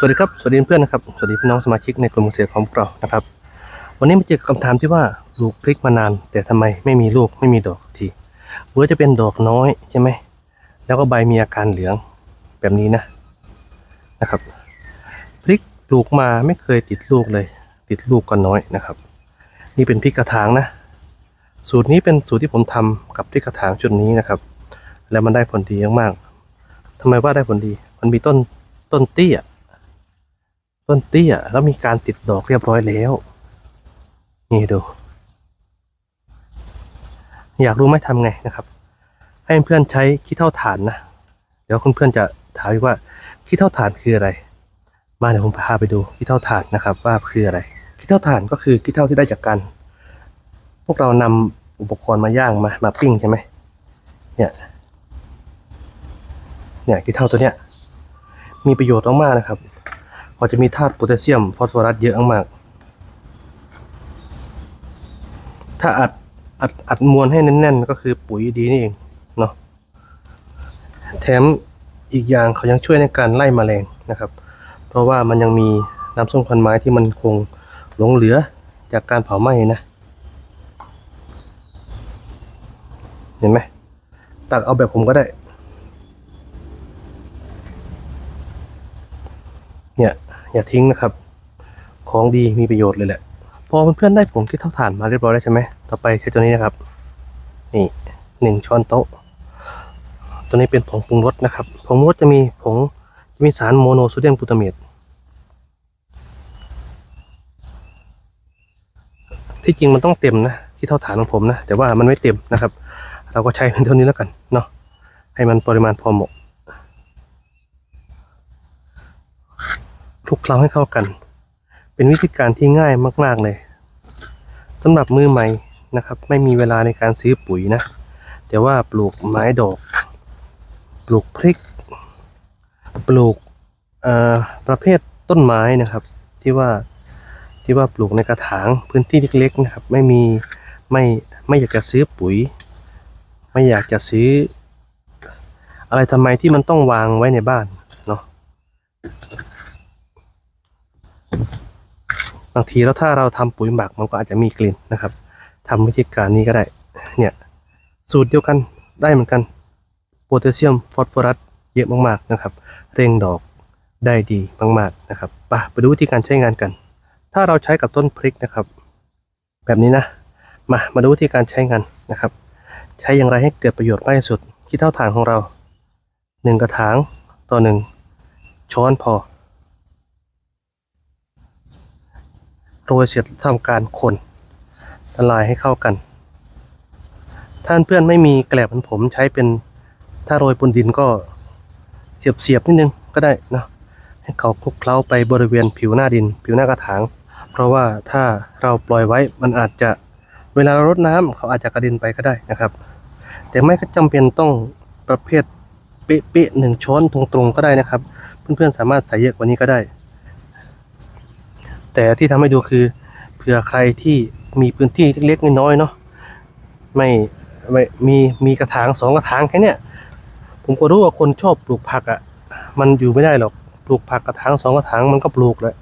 สวัสดีครับ สวัสดีเพื่อนนะครับ สวัสดีพี่น้องสมาชิกในกลุ่มเกษตรของพวกเรานะครับ วันนี้มาเจอกับคำถามที่ว่าปลูกพริกมานาน แต่ทำไมไม่มีลูกไม่มีดอกทีหรือจะเป็นดอกน้อยใช่ไหม แล้วก็ใบมีอาการเหลืองแบบนี้นะนะครับ พริกปลูกมาไม่เคยติดลูกเลย ติดลูกก็น้อยนะครับ นี่เป็นพริกกระถางนะ สูตรนี้เป็นสูตรที่ผมทำกับพริกกระถางชุดนี้นะครับ แล้วมันได้ผลดีมากๆทำไมว่าได้ผลดี มันมีต้นต้นเตี้ย ต้นเตี้ยแล้วมีการติดดอกเรียบร้อยแล้ว นี่ดู อยากรู้ไหมทำไงนะครับ ให้เพื่อนใช้ขี้เท่าฐานนะ เดี๋ยวเพื่อนจะถามว่าขี้เท่าฐานคืออะไร มาเดี๋ยวผมพาไปดูขี้เท่าฐานนะครับ ว่าคืออะไรขี้เท่าฐานก็คือขี้เท่าที่ได้จากการพวกเรานำอุปกรณ์มาย่างมามาปิ้งใช่ไหมเนี่ยเนี่ยขี้เท่าตัวเนี้ยมีประโยชน์มากๆนะครับ พอจะมีธาตุโพแทสเซียม ฟอสฟอรัสเยอะมาก ถ้าอัดอัดอัดมวลให้แน่นๆ ก็คือปุ๋ยดีนี่เองเนาะแถมอีกอย่างเขายังช่วยในการไล่แมลงนะครับ เพราะว่ามันยังมีน้ำส้มควันไม้ที่มันคงหลงเหลือจากการเผาไหม้นะ เห็นไหมตักเอาแบบผมก็ได้ เนี่ย อย่าทิ้งนะครับ ของดีมีประโยชน์เลยแหละ พอเพื่อนๆได้ผงที่เท่าฐานมาเรียบร้อยแล้วใช่ไหมต่อไปใช้ตัวนี้นะครับ นี่หนึ่งช้อนโต๊ะ ตัวนี้เป็นผงปรุงรสนะครับ ผงปรุงรสจะมีผงจะมีสารโมโนโซเดียมกลูตาเมตที่จริงมันต้องเต็มนะที่เท่าฐานของผมนะ แต่ว่ามันไม่เต็มนะครับ เราก็ใช้เป็นเท่านี้แล้วกันเนาะให้มันปริมาณพอเหมาะ คลุกเคล้าให้เข้ากัน เป็นวิธีการที่ง่ายมาก ๆเลยสำหรับมือใหม่นะครับ ไม่มีเวลาในการซื้อปุ๋ยนะ แต่ว่าปลูกไม้ดอก ปลูกพริก ปลูกเอ่อประเภทต้นไม้นะครับ ที่ว่าที่ว่าปลูกในกระถางพื้นที่เล็กๆนะครับ ไม่มีไม่ไม่อยากจะซื้อปุ๋ย ไม่อยากจะซื้อ อะไรทำไมที่มันต้องวางไว้ในบ้านเนาะ บางทีแล้วถ้าเราทำปุ๋ยหมักมันก็อาจจะมีกลิ่นนะครับทำวิธีการนี้ก็ได้ เนี่ยสูตรเดียวกันได้เหมือนกันโพแทสเซียมฟอสฟอรัสเยอะมากๆนะครับ เร่งดอกได้ดีมากๆนะครับไปไปดูวิธีการใช้งานกัน ถ้าเราใช้กับต้นพริกนะครับ แบบนี้นะ มามาดูวิธีการใช้งานนะครับ ใช้อย่างไรให้เกิดประโยชน์มากที่สุดคิดเท่าฐานของเราหนึ่งกระถางต่อหนึ่งช้อนพอ โรยเสร็จทำการคนละลายให้เข้ากันท่านเพื่อนไม่มีแกลบเหมือนผมใช้เป็นถ้าโรยบนดินก็เสียบเสียบๆนิดนึงก็ได้นะให้เขาคลุกเคล้าไปบริเวณผิวหน้าดิน ผิวหน้ากระถาง เพราะว่าถ้าเราปล่อยไว้มันอาจจะเวลารดน้ำเขาอาจจะกระเด็นไปก็ได้นะครับ แต่ไม่จำเป็นต้องประเภทเป๊ะๆหนึ่งช้อนตรงๆก็ได้นะครับ เพื่อนๆสามารถใส่เยอะกว่านี้ก็ได้ แต่ที่ทำให้ดูคือเผื่อใครที่มีพื้นที่เล็กๆน้อยๆเนาะไม่ไม่มีมีกระถางสองกระถางแค่เนี้ยผมก็รู้ว่าคนชอบปลูกผักอะ่ะมันอยู่ไม่ได้หรอกปลูกผักกระถางสองกระถางมันก็ปลูกแหละ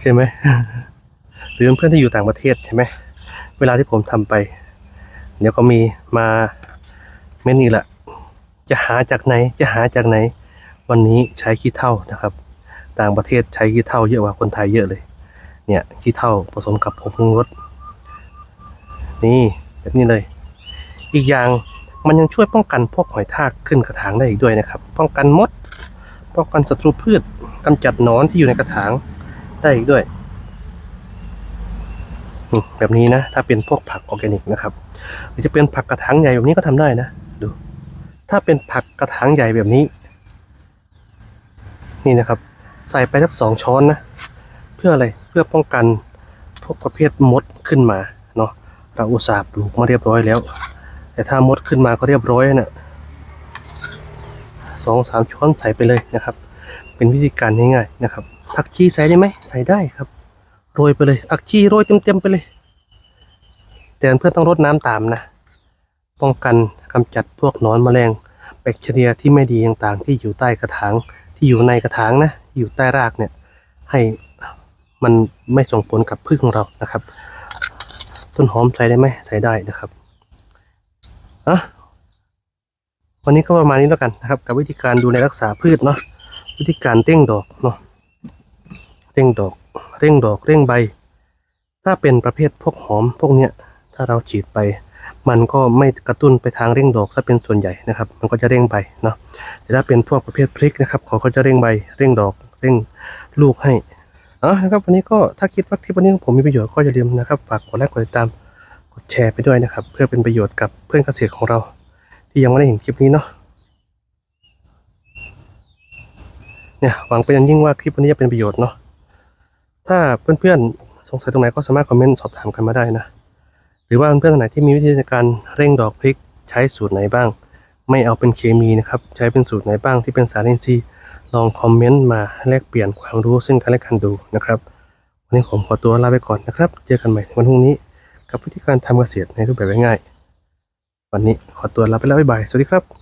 ใช่ไหมหรือเพื่อนที่อยู่ต่างประเทศใช่ไหมเวลาที่ผมทำไป เดี๋ยวก็มีมาเม่นนี่แหละจะหาจากไหนจะหาจากไหน วันนี้ใช้ขี้เถ้านะครับ ต่างประเทศใช้ขี้เถ้าเยอะกว่าคนไทยเยอะเลย เนี่ยขี้เถ้าผสมกับผงปรุงรสนี่แบบนี้เลย อีกอย่างมันยังช่วยป้องกันพวกหอยทากขึ้นกระถางได้อีกด้วยนะครับ ป้องกันมด ป้องกันศัตรูพืชกำจัดนอนที่อยู่ในกระถางได้อีกด้วย แบบนี้นะ ถ้าเป็นพวกผักออร์แกนิกนะครับ หรือจะเป็นผักกระถางใหญ่แบบนี้ก็ทำได้นะ ดู ถ้าเป็นผักกระถางใหญ่แบบนี้ นี่นะครับ ใส่ไปสักสองช้อนนะ เพื่ออะไรเพื่อป้องกันพวกประเภทมดขึ้นมาเนาะเราอุตส่าห์ปลูกมาเรียบร้อยแล้ว แต่ถ้ามดขึ้นมาก็เรียบร้อยนะ่ะสองสามช้อนใส่ไปเลยนะครับ เป็นวิธีการง่ายๆนะครับผักชีใส่ได้ไหมใส่ได้ครับโรยไปเลยผักชีโรยเต็มๆไปเลย แต่เพื่อนต้องรดน้ำตามนะ ป้องกันกำจัดพวกนอนแมลงแบคทีเรียที่ไม่ดีต่างๆ ที่อยู่ใต้กระถาง ที่อยู่ในกระถางนะอยู่ใต้รากเนี่ยให้มันไม่ส่งผลกับพืชของเรานะครับ ต้นหอมใส่ได้ไหมใส่ได้นะครับอะวันนี้ก็ประมาณนี้แล้วกันนะครับ กับวิธีการดูแลรักษาพืชเนาะวิธีการเร่งดอกเนาะเร่งดอก เร่งดอกเร่งใบ ถ้าเป็นประเภทพวกหอมพวกเนี้ยถ้าเราฉีดไป มันก็ไม่กระตุ้นไปทางเร่งดอกถ้าเป็นส่วนใหญ่นะครับ มันก็จะเร่งใบเนาะแต่ถ้าเป็นพวกประเภทพริกนะครับเขาก็จะเร่งใบเร่งดอกเร่งลูกให้เอ๋อนะครับวันนี้ก็ถ้าคิดว่าคลิปวันนี้ของผมมีประโยชน์ก็อย่าลืมนะครับฝากกดไลค์กดติดตามกดแชร์ไปด้วยนะครับ เพื่อเป็นประโยชน์กับเพื่อนเกษตรของเรา ที่ยังไม่ได้เห็นคลิปนี้เนาะเนี่ยหวังเป็นอย่างยิ่งว่าคลิปวันนี้จะเป็นประโยชน์เนาะถ้าเพื่อนๆสงสัยตรงไหนก็สามารถคอมเมนต์สอบถามกันมาได้นะ รือว่าเพื่อนๆท่านไหนที่มีวิธีในการเร่งดอกพริกใช้สูตรไหนบ้าง ไม่เอาเป็นเคมีนะครับใช้เป็นสูตรไหนบ้างที่เป็นสารอินทรีย์ลองคอมเมนต์มาแลกเปลี่ยนความรู้ซึ่งกันและกันดูนะครับวันนี้ผมขอตัวลาไปก่อนนะครับ เจอกันใหม่ในวันพรุ่งนี้ กับวิธีการทำเกษตรในรูปแบบง่ายๆวันนี้ขอตัวลาไปแล้วบ๊ายบายสวัสดีครับ